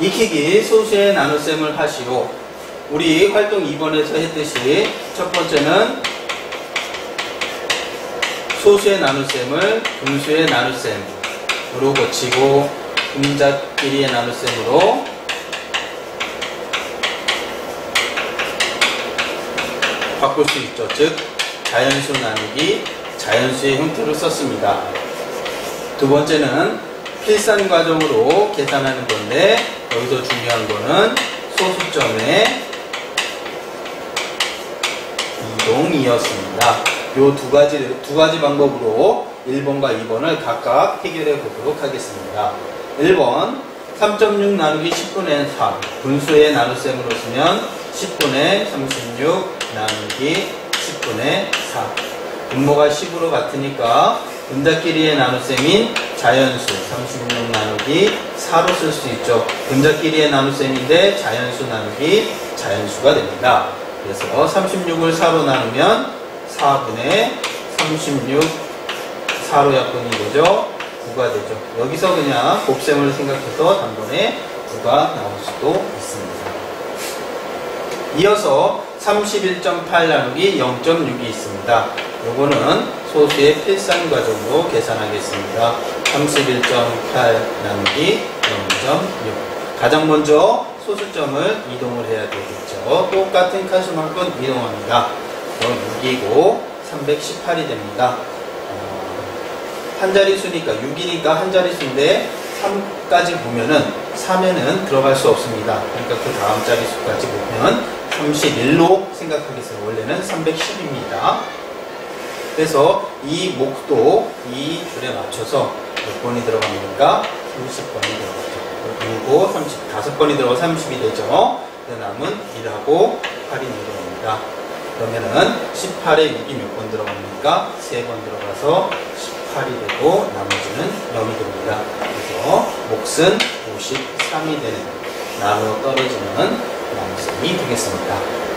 익히기 소수의 나눗셈을 하시오. 우리 활동 2번에서 했듯이 첫 번째는 소수의 나눗셈을 분수의 나눗셈으로 고치고 분자끼리의 나눗셈으로 바꿀 수 있죠. 즉 자연수 나누기 자연수의 형태로 썼습니다. 두 번째는 필산 과정으로 계산하는 건데 여기서 중요한 거는 소수점의 이동이었습니다. 요 두 가지 두 가지 방법으로 1번과 2번을 각각 해결해 보도록 하겠습니다. 1번 3.6 나누기 10분의 3 분수의 나눗셈으로 쓰면 10분의 36 나누기 10분의 4 분모가 10으로 같으니까 분자끼리의 나눗셈인 자연수 36 나누기 4로 쓸 수 있죠. 분자끼리의 나눗셈인데 자연수 나누기 자연수가 됩니다. 그래서 36을 4로 나누면 4분의 36 4로 약분이 되죠. 9가 되죠. 여기서 그냥 곱셈을 생각해서 단번에 9가 나올 수도 있습니다. 이어서 31.8 나누기 0.6이 있습니다. 요거는 소수의 필산 과정으로 계산하겠습니다. 31.8 나누기 0.6 가장 먼저 소수점을 이동을 해야 되겠죠. 똑같은 칸수만큼 이동합니다. 그럼 6이고 318이 됩니다. 어, 한 자릿수니까 6이니까 한 자릿수인데 3까지 보면은 3에는 들어갈 수 없습니다. 그러니까 그 다음 자릿수까지 보면 31로 생각하겠어요. 원래는 310입니다. 그래서 이 목도 이 줄에 맞춰서 몇 번이 들어갑니까? 30번이 들어가죠. 그리고 30, 5번이 들어가 30이 되죠. 그 남은 1하고 8이 내려옵니다. 그러면은 18에 6이 몇 번 들어갑니까? 3번 들어가서 18이 되고 나머지는 0이 됩니다. 그래서 몫은 53이 되는 나로 떨어지는 나눗셈이 되겠습니다.